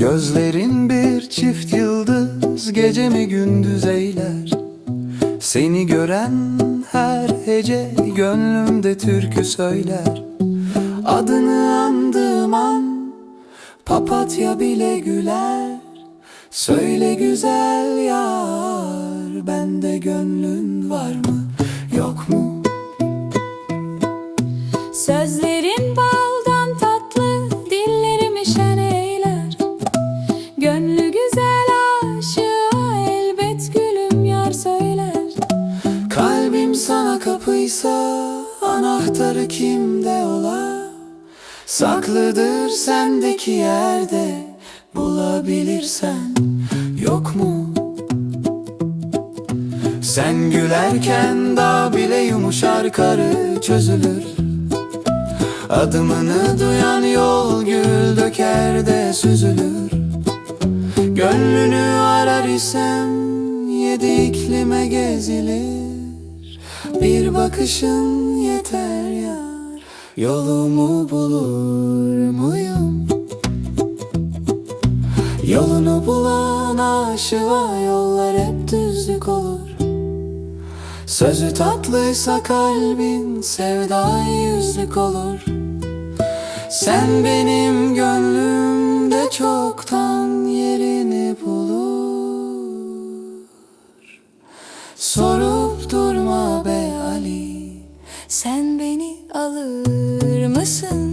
Gözlerin bir çift yıldız Gecemi gündüz eyler? Seni gören her hece Gönlümde türkü söyler. Adını andığım an Papatya bile güler. Söyle güzel yar Bende gönlün var mı yok mu? Sözlerin sana kapıysa Anahtarı kimde ola Saklıdır sendeki yerde Bulabilirsen yok mu? Sen gülerken dağ bile yumuşar karı çözülür. Adımını duyan yol gül döker de süzülür. Gönlünü arar isem yedi iklime gezilir Bir bakışın yeter yar. Yolumu bulur muyum? Yolunu bulan aşığa yollar hep düzlük olur. Sözü tatlıysa kalbin sevda yüzlük olur. Sen benim gönlümde çoktan yerini bulur. Sorup mısın?